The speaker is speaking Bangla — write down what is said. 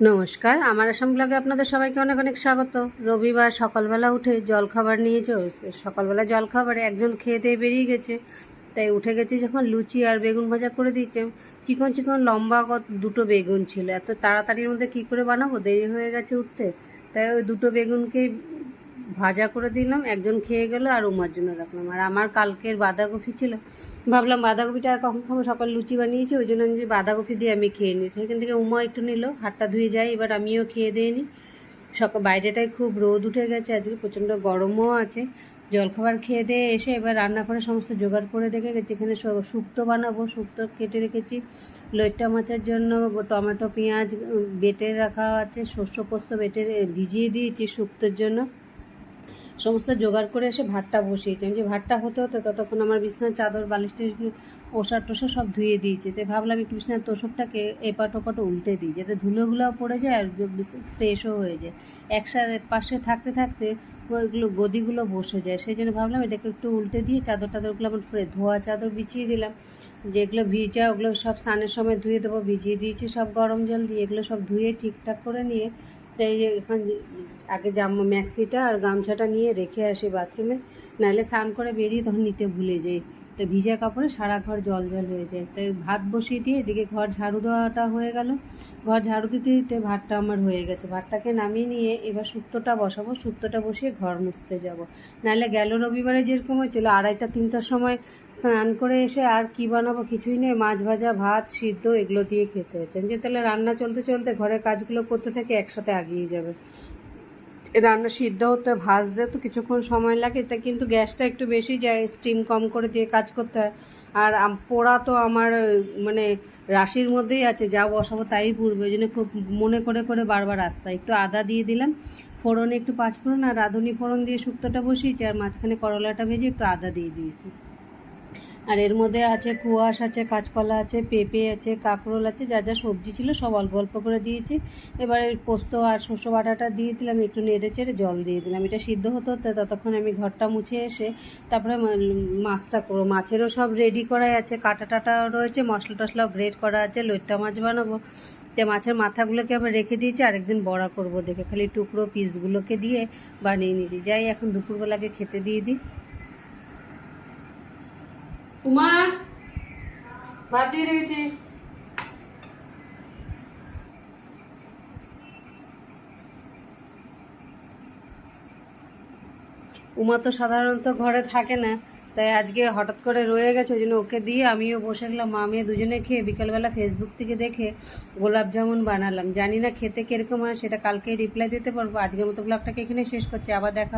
নমস্কার, আমার আসাম ব্লগে আপনাদের সবাইকে অনেক অনেক স্বাগত। রবিবার সকালবেলা উঠে জলখাবার নিয়ে সকালবেলা জলখাবারে একজন খেয়ে দিয়ে বেরিয়ে গেছে। তাই উঠে গেছে যখন লুচি আর বেগুন ভাজা করে দিয়েছে। চিকন চিকন লম্বা দুটো বেগুন ছিল। এত তাড়াতাড়ির মধ্যে কি করে বানাবো? দেরি হয়ে গেছে উঠতে। তাই ওই দুটো বেগুনকে ভাজা করে দিলাম, একজন খেয়ে গেল আর উমার জন্য রাখলাম। আর আমার কালকের বাঁধাকপি ছিল, ভাবলাম বাঁধাকপিটা আর কখন খাব? সকাল লুচি বানিয়েছি, ওই জন্য আমি বাঁধাকপি দিয়ে আমি খেয়ে নিই সেখান থেকে উমা একটু নিল, হাতটা ধুয়ে যায়, এবার আমিও খেয়ে দিয়ে নিই। সকাল, বাইরেটায় খুব রোদ উঠে গেছে, আজকে প্রচণ্ড গরমও আছে। জলখাবার খেয়ে দিয়ে এসে এবার রান্না করে সমস্ত জোগাড় করে রেখে গেছি। এখানে শুক্তো বানাবো, শুক্তো কেটে রেখেছি। লইট্টা মাছের জন্য টমেটো, পেঁয়াজ বেটে রাখা আছে, শস্য পোস্ত বেটে ভিজিয়ে দিয়েছি শুক্তোর জন্য। সমস্ত জোগাড় করে এসে ভাতটা বসিয়েছি। যে ভাতটা হতে হতে ততক্ষণ আমার বিছনার চাদর, বালিশ ওষার টোষা সব ধুয়ে দিয়েছে। তাই ভাবলাম একটু বিছনার তোষকটাকে এপাট ওপাট উল্টে দিই, যাতে ধুলোগুলোও পড়ে যায় আর ফ্রেশও হয়ে যায়। একসাথে পাশে থাকতে থাকতে ওইগুলো গদিগুলো বসে যায়। সেই জন্য ভাবলাম এটাকে একটু উল্টে দিয়ে চাদর টাদরগুলো আমার ফ্রে ধোয়া চাদর বিছিয়ে দিলাম। যেগুলো ভিজা ওগুলো সব স্নানের সময় ধুয়ে দেবো, ভিজিয়ে দিয়েছি সব গরম জল দিয়ে। এগুলো সব ধুয়ে ঠিকঠাক করে নিয়ে তাই এখন আগে জাম ম্যাক্সিটা আর গামছাটা নিয়ে রেখে আসি বাথরুমে নাহলে স্নান করে বেরিয়ে তখন নিতে ভুলে যাই। তো ভিজা কাপড়ে সারা ঘর জল জল হয়ে যায়। তাই ভাত বসিয়ে দিয়ে এদিকে ঘর ঝাড়ু দেওয়াটা হয়ে গেল। ঘর ঝাড়ু দিতে দিতে ভাতটা আমার হয়ে গেছে। ভাতটাকে নামিয়ে নিয়ে এবার শুক্তোটা বসাবো। শুক্তোটা বসিয়ে ঘর মুছতে যাব। নাহলে গেল রবিবারে যেরকম হয়েছিল, আড়াইটা, তিনটার সময় স্নান করে এসে আর কি বানাবো কিছুই নেই। মাছ ভাজা, ভাত, সিদ্ধ, এগুলো দিয়ে খেতে হচ্ছে। আমি যে তাহলে রান্না চলতে চলতে ঘরের কাজগুলো করতে থেকে, একসাথে আগিয়ে যাবে। রান্না সিদ্ধ হতে, ভাজতে তো কিছুক্ষণ সময় লাগে, তা কিন্তু গ্যাসটা একটু বেশি যায় স্টিম কম করে দিয়ে কাজ করতে হয়। আর পোড়া তো আমার মানে রাশির মধ্যেই আছে, যা বসাবো তাই পুড়বে, ওই জন্য খুব মনে করে করে বারবার আসতে একটু আদা দিয়ে দিলাম, ফোড়নে একটু পাঁচফোড়ন আর রাঁধুনি ফোড়ন দিয়ে শুক্তোটা বসিয়েছি, আর মাঝখানে করলাটা ভেজে একটু আদা দিয়ে দিয়েছি। আর এর মধ্যে আছে কুয়াশ আছে, কাঁচকলা আছে, পেঁপে আছে, কাঁকরোল আছে, যা যা সবজি ছিল সব অল্প অল্প করে দিয়েছি। এবারে পোস্ত আর শস্য বাটাটা দিয়ে দিলাম, একটু নেড়ে চেড়ে জল দিয়ে দিলাম। এটা সিদ্ধ হতে হতে ততক্ষণ আমি ঘরটা মুছে এসে তারপরে মাছটা করব। মাছেরও সব রেডি করাই আছে, কাটা টাটা রয়েছে, মশলা টশলাও গ্রেট করা আছে, লইট্টা মাছ বানাবো। তো মাছের মাথাগুলোকে আবার রেখে দিয়েছি, আরেকদিন বড়া করব দেখে। খালি টুকরো পিসগুলোকে দিয়ে বানিয়ে নিয়েছি। যাই, এখন দুপুরবেলাকে খেতে দিয়ে দিই। উমা দিয়ে রেখেছি। উমা তো সাধারণত ঘরে থাকে না, তাই আজকে হঠাৎ করে রয়ে গেছে, ওই জন্য ওকে দিয়ে আমিও বসে গেলাম। মা মেয়ে দুজনে খেয়ে বিকালবেলা ফেসবুক থেকে দেখে গোলাপ জামুন বানালাম। জানি না খেতে কীরকম হয়, সেটা কালকে রিপ্লাই দিতে পারব। আজকের মতো ব্লগটাকে এখানে শেষ করছি, আবার দেখা